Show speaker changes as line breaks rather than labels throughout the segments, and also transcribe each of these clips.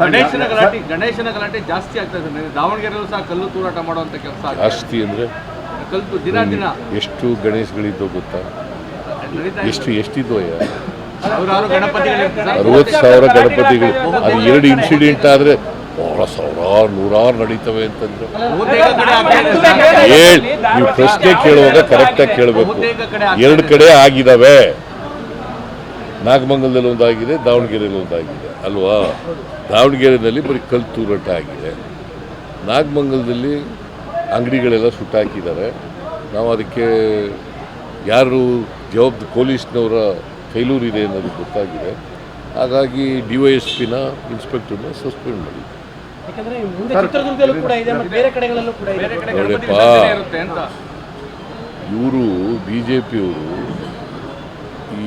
ಗಣೇಶನ ಗಲಾಟೆ ಗಣೇಶನ ಗಲಾಟೆ ಜಾಸ್ತಿ ಆಗ್ತಾ ಇದೆ. ದಾವಣಗೆರೆಯಲ್ಲೂ ಸಹ ಕಲ್ಲು ತೂರಾಟ ಮಾಡುವಂತ ಕೆಲಸ
ಜಾಸ್ತಿ ಅಂದರೆ?
ಕಲ್ತು ದಿನ ದಿನ.
ಎಷ್ಟು ಗಣೇಶಗಳಿದ್ದು ಗೊತ್ತಾ? ಎಷ್ಟು
ಎಷ್ಟಿದ್ದು.
ಅರವತ್ತು ಸಾವಿರ ಗಣಪತಿಗಳು. ಅದು ಎರಡು ಇನ್ಸಿಡೆಂಟ್ ಆದರೆ ಬಹಳ ಸಾವಿರಾರು ನೂರಾರು ನಡೀತವೆ ಅಂತಂದ್ರೆ. ಹೇಳ್ ನೀವು ಪ್ರಶ್ನೆ ಕೇಳುವಾಗ ಕರೆಕ್ಟಾಗಿ ಕೇಳಬೇಕು. ಎರಡು ಕಡೆ ಆಗಿದಾವೆ. ನಾಗಮಂಗಲದಲ್ಲಿ ಒಂದಾಗಿದೆ ದಾವಣಗೆರೆಯಲ್ಲಿ ಒಂದಾಗಿದೆ. ಅಲ್ವಾ? ದಾವಣಗೆರೆಯಲ್ಲಿ ಬರೀ ಕಲ್ ತೂರಾಟ ಆಗಿದೆ. ನಾಗಮಂಗಲದಲ್ಲಿ ಅಂಗಡಿಗಳೆಲ್ಲ ಸುಟ್ಟಾಕಿದ್ದಾರೆ. ನಾವು ಅದಕ್ಕೆ ಯಾರು ಜವಾಬ್ದ ಪೊಲೀಸ್ನವರ ಫೈಲೂರಿದೆ ಇದೆ ಅನ್ನೋದು ಗೊತ್ತಾಗಿದೆ. ಹಾಗಾಗಿ ಡಿ ವೈ ಎಸ್ ಪಿನ ಇನ್ಸ್ಪೆಕ್ಟರ್ನ ಸಸ್ಪೆಂಡ್ ಮಾಡಿ
ಯಾಕಂದ್ರೆ ಮುಂದೆ ಚಿತ್ರದುರ್ಗದಲ್ಲೂ ಕೂಡ ಇದೆ ಮತ್ತೆ ಬೇರೆ ಕಡೆಗಳಲ್ಲೂ ಕೂಡ ಇದೆ.
ಬೇರೆ ಕಡೆ
ನೋಡಪ್ಪ.
ಇರುತ್ತೆ ಅಂತ.
ಇವರು ಬಿ ಜೆ ಪಿಯವರು ಈ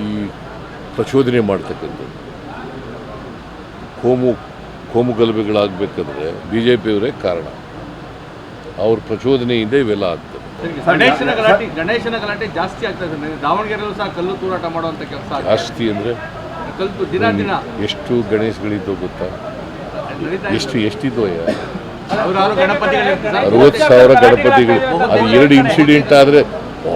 ಪ್ರಚೋದನೆ ಮಾಡ್ತಕ್ಕಂಥದ್ದು. ಕೋಮು ಕೋಮು ಗಲಭೆಗಳಾಗಬೇಕಂದ್ರೆ ಬಿ ಜೆ ಪಿಯವರೇ ಕಾರಣ. ಅವ್ರ ಪ್ರಚೋದನೆಯಿಂದ ಇವೆಲ್ಲ ಆಗ್ತದೆ.
ಗಣೇಶನ ಗಲಾಟೆ ಗಣೇಶನ ಗಲಾಟೆ ಜಾಸ್ತಿ ಆಗ್ತದೆ ದಾವಣಗೆರೆಯಲ್ಲೂ ಸಹ ಕಲ್ಲು ತೂರಾಟ ಮಾಡುವಂತ ಕೆಲಸ
ಜಾಸ್ತಿ ಅಂದರೆ?
ಕಲ್ಲು ದಿನ ದಿನ.
ಎಷ್ಟು ಗಣೇಶಗಳಿದ್ದೋ ಗೊತ್ತಾ? ಎಷ್ಟು
ಸರ್.
ಅರವತ್ತು ಸಾವಿರ ಗಣಪತಿಗಳು. ಅದು ಎರಡು ಇನ್ಸಿಡೆಂಟ್ ಆದರೆ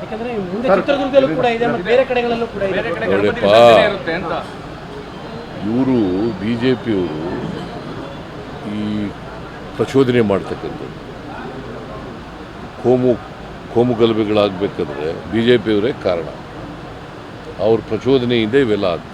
ಯಾಕಂದ್ರೆ ಮುಂದೆ ಚಿತ್ರದುರ್ಗದಲ್ಲೂ ಕೂಡ ಇದೆ ಮತ್ತೆ ಬೇರೆ ಕಡೆಗಳಲ್ಲೂ ಕೂಡ ಇದೆ.
ಬೇರೆ ಕಡೆ ಗಣಪತಿ
ನೋಡಪ್ಪ.
ಇರುತ್ತೆ ಅಂತ.
ಇವರು ಬಿ ಜೆ ಪಿಯವರು ಈ ಪ್ರಚೋದನೆ ಮಾಡ್ತಕ್ಕಂಥದ್ದು. ಕೋಮು ಕೋಮು ಗಲಭೆಗಳಾಗಬೇಕಾದ್ರೆ ಬಿ ಜೆ ಪಿಯವರೇ ಕಾರಣ. ಅವ್ರ ಪ್ರಚೋದನೆಯಿಂದ ಇವೆಲ್ಲ ಆಗ್ತದೆ